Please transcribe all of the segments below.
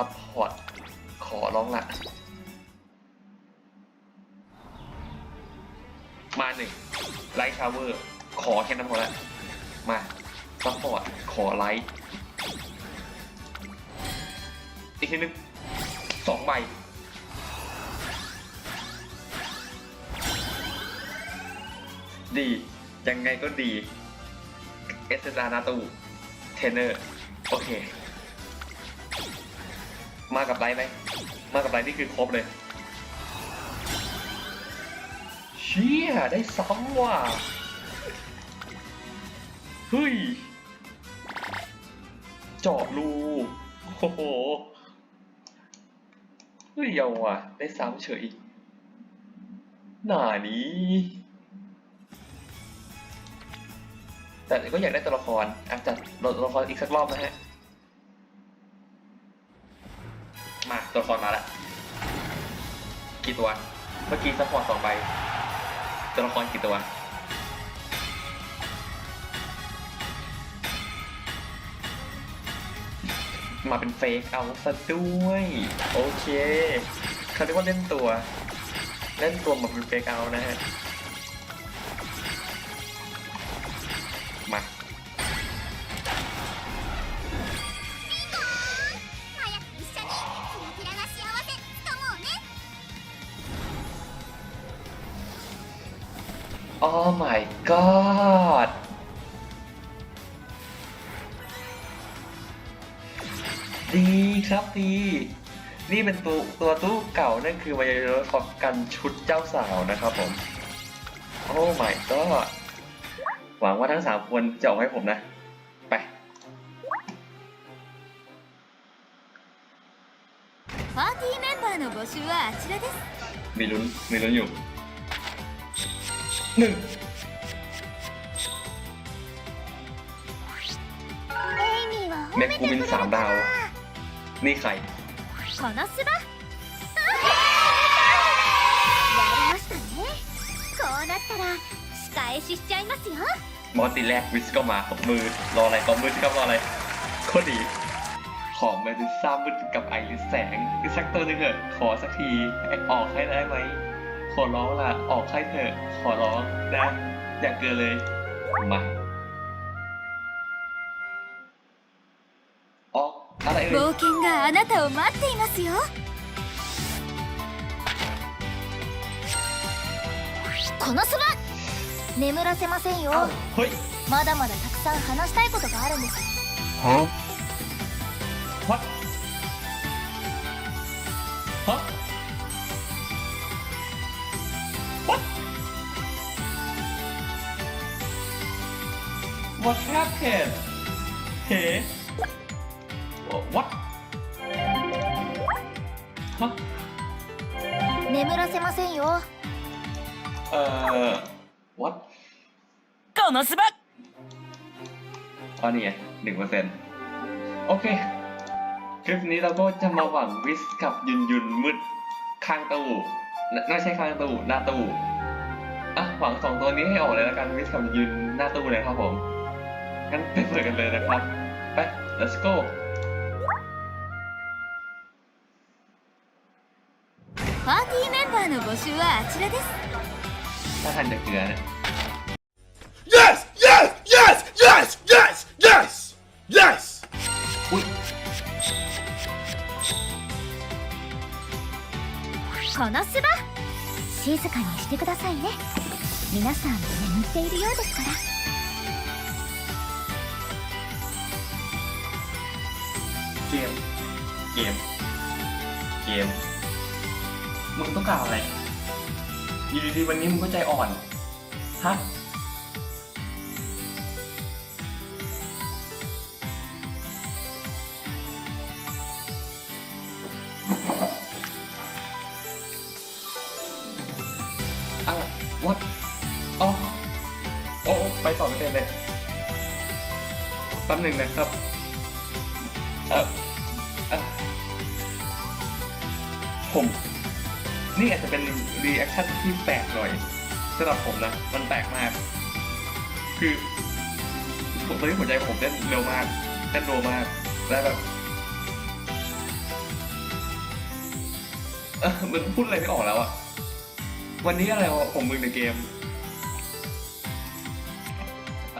ซัพพอร์ต ขอร้องละมาหนึ่งไลท์ชาวเวอร์ ขอแค่นั้นพอละมาซัพพอร์ต ขอไลท์อีกทีนึงสองใบดี ยังไงก็ดี เอสตานาตูเทนเนอร์ โอเค มากับไลท์ไหมมากับไลท์นี่คือครบเลย เชี่ยได้ซ้ำว่ะเฮ้ยจาะรูโอ้โหเฮ้ยเอาว่ะ ได้ซ้ำเฉยหน่านี้ แต่ก็อยากได้ตัวละครอะจัดตัวละครอีกสักรอบนะฮะ มาตัวละครมาล้วกี่ตัว เมื่อกี้ซัพพอร์ตสองใบตัวละครกี่ตัวมาเป็นเฟกเอาซะด้วย โอเคเขาเรียกว่าเล่นตัว เล่นตัวมาเป็นเฟกเอานะฮะ Oh my god ดีครับดี นี่เป็นตัวตัวตู้เก่านั่นคือมายาโรคอบกันชุดเจ้าสาวนะครับผม โอ้ my god หวังว่าทั้งสามคนจะออกให้ผมนะ ไป มีลุ้น มีลุ้นอยู่ หนึ่ง エイミーは เมกูบินสามดาว นี่ใคร このスバやりましたねこうなったら仕返ししちゃいますよ มอสตีแรกวิสก็มาตบมือ รออะไรตบมือที่ครับรออะไรโคตรดี ขอเมดิซ่ามืดกับไอริสแสงอีกสักตัวหนึงเถอะ ขอสักทีไอออกให้ได้ไหม ขอร้องล่ะ ออกให้เถอะ ขอร้องนะ อย่าเกินเลย มาออกอะไรเอ่ย 冒険があなたを待っていますよこのそば眠らせませんよ อ้าวเฮ้ย まだまだたくさん話したいことがあるんです what ฮะ what what happened เฮ้ what ฮะ 眠らせませんよ เอ่อ what このスバ อ๋อนี่ไงหนึ่งเปอร์เซ็นต์โอเค คลิปนี้เราก็จะมาหวังวิสกับยุนยุนมืดข้างตู้น่ ไม่ใช่ข้างตู้หน้าตู้อ่ะหวังสองตัวนี้ให้ออกเลยแล้วกันวิสกับยุนหน้าตู้เลยครับผมงั้นไปเปิดกันเลยนะครับ ไป let's go パーティーメンバーの募集はあちらです ถ้าทันจะเกลือเนี่ย このスバ静かにしてくださいね皆さん眠っているようですから เกม เกม เกม มึงต้องการอะไร อยู่ดีๆวันนี้มึงก็ใจอ่อน ฮะ ไปต่อไม่เป็นเลยแป๊บหนึ่งนะครับออเอ่อผม นี่อาจจะเป็นรีแอคชั่นที่แปลกหน่อยสำหรับผมนะ มันแปลกมาก คือผมตอนนี้หัวใจผมเต้นเร็วมากเต้นโรวมาก และแบบเออมันพูดอะไรไม่ออกแล้วอะวันนี้อะไรวะของมึงในเกม อ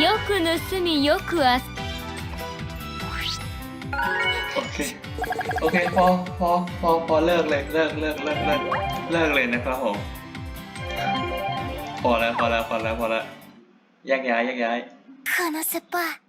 よく盗みよく遊 โอเค โอเค พอ พอ พอ พอเลิกเลย เลิก เลิก เลิก เลิก เลิกเลยนะครับผม พอแล้ว พอแล้ว พอแล้ว พอแล้วแยกย้ายแยกย้าย このスパ